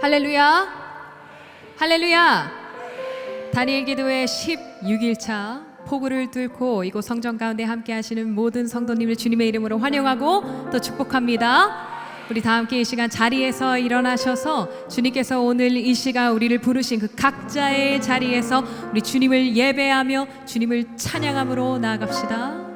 할렐루야. 할렐루야. 다니엘 기도회 16일차 포구를 뚫고 이곳 성전 가운데 함께 하시는 모든 성도님을 주님의 이름으로 환영하고 또 축복합니다. 우리 다 함께 이 시간 자리에서 일어나셔서 주님께서 오늘 이 시간 우리를 부르신 그 각자의 자리에서 우리 주님을 예배하며 주님을 찬양함으로 나아갑시다.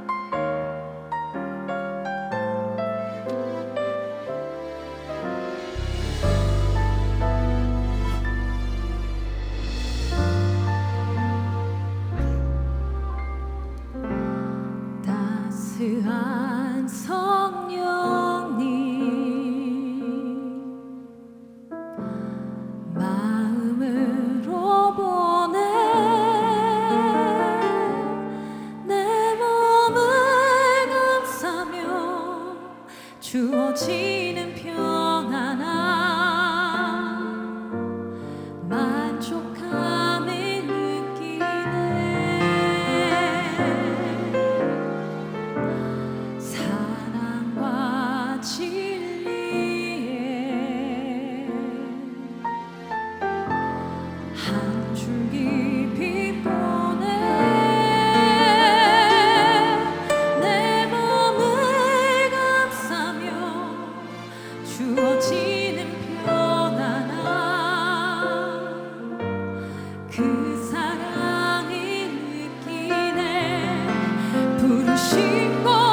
부르신 것.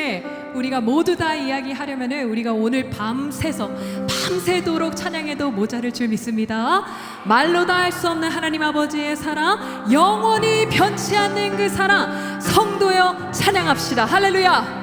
은혜 우리가 모두 다 이야기하려면은 우리가 오늘 밤새서 밤새도록 찬양해도 모자를 줄 믿습니다. 말로 다 할 수 없는 하나님 아버지의 사랑, 영원히 변치 않는 그 사랑, 성도여 찬양합시다. 할렐루야.